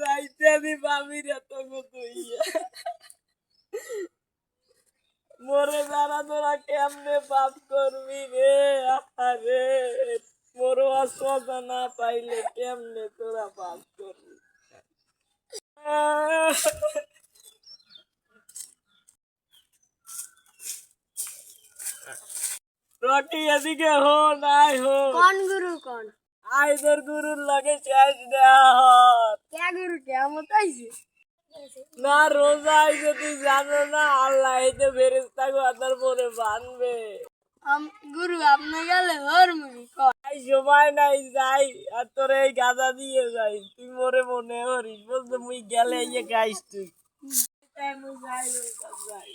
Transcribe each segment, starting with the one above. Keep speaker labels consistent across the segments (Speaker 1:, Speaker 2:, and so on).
Speaker 1: রাইতে আমি বাবির এত মতো ইয়া মোরে যারা তোরা কেমনে পাপ করবি রে আরে মোর অসতা না পাইলে কেমনে তোরা পাপ করবি রটি এদিকে হো নাই হো
Speaker 2: কোন গুরু কোন
Speaker 1: আইদের গুরুর লাগে শেষ দেয়া হর
Speaker 2: কে? গুরু কেমন আইছে।
Speaker 1: না রোজা আইছে তুই জানো না আল্লাহ এতে ফেরেস্তা কথার পরে বানবে।
Speaker 2: গুরু আপনি গেলে হর মুড়ি কোন
Speaker 1: সময় নাই যাই আর তোর এই গাঁদা দিয়ে যাই। তুই মোরে মনে হরিস বলতো মুই গেলে ইয়ে গাইস তুই। তাই যাই যাই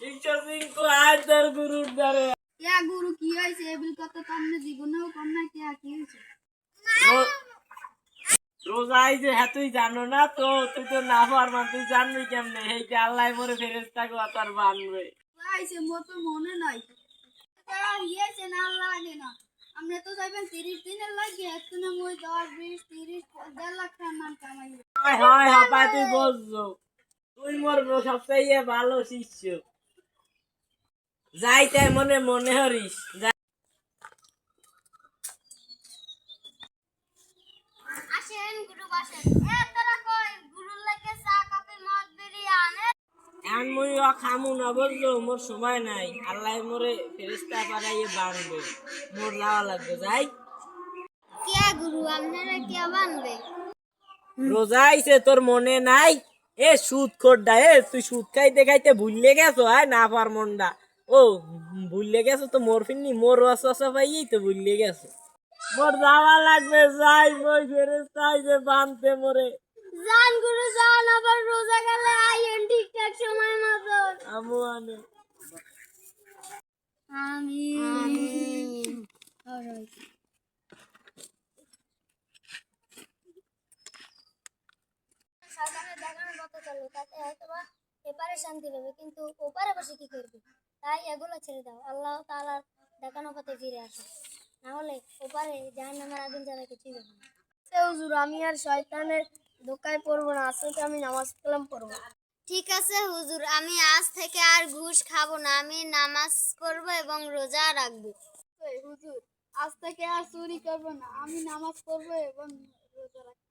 Speaker 1: শিষ্য সিং কো আয় তোর গুরুর দ্বারে।
Speaker 2: গুরু কি হয়েছে? এবিল কথা তো আপনি জীবনেও কম না কে কি হয়েছে?
Speaker 1: রো- রোজা আইছে হ্যাঁ তুই জানো না তো তুই তো না পারবা তুই জানবি কেমনে? এইটা আল্লাহ মোরে ফেরেস্তা কথার বানবে
Speaker 2: আইছে মোর তো মনে নাই। ইয়েছে না লাগে না। আমরা তো যাইবেন তিরিশ দিনের লাগে এখানে মই দশ বিশ তিরিশ দেড় লাখ টাকার মান কামাই।
Speaker 1: হায় হায় হাপায় তুই বলছো। তুই মোর সবচেয়ে ভালো শিষ্য। যাই তাই মনে মনে হরিস যাই।
Speaker 2: আসেন গুরু বসেন। এ তোরা কই? গুরুর লাগে চা কফি মদ বিড়ি আনে
Speaker 1: এখন মুই ও খামু না বুঝলো? মোর সময় নাই। আল্লাহ মোরে ফেরেস্তা পাঠাইয়ে বানবে। মোর যাওয়া লাগবে যাই।
Speaker 2: কে গুরু? আপনারা কে বানবে?
Speaker 1: রোজা আইছে তোর মনে নাই? এ সুদ খোরডা এ তুই সুদ খাইতে খাইতে ভুললে গেছো আয় না পার মনডা ও ভুললে গেছো তো মোর ফিরনি মোর রস রসা পাইয়েই তো ভুললে গেছো। মোর যাওয়া লাগবে যাই মই ফেরেস্তা যে বানতে মোরে।
Speaker 2: জান গুরু জান আবার রোজা গেলে আইয়েন ঠিকঠাক সময় মতো।
Speaker 1: আমু আনে।
Speaker 2: আমিন
Speaker 3: সরকারের দেখানোর মতো চলবে তাতে হয়তো বা এপারে শান্তি পাবে কিন্তু ওপারে বসে কি করবে? তাই এগুলো ছেড়ে দাও। আল্লাহ তাআলার দেখানো পথে ফিরে আসো না হলে ওপারে জাহান নামের আগুন জ্বালা কিছুই হবে না।
Speaker 2: সে হুজুর আমি আর শয়তানের ধোকায় পড়ব না। আজকে আমি নামাজ কালাম পড়ব।
Speaker 3: ঠিক আছে হুজুর আমি আজ থেকে আর ঘুষ খাব না। আমি নামাজ করব এবং রোজা রাখব।
Speaker 2: হুজুর আজ থেকে আর চুরি করব না। আমি নামাজ পড়ব এবং রোজা রাখব।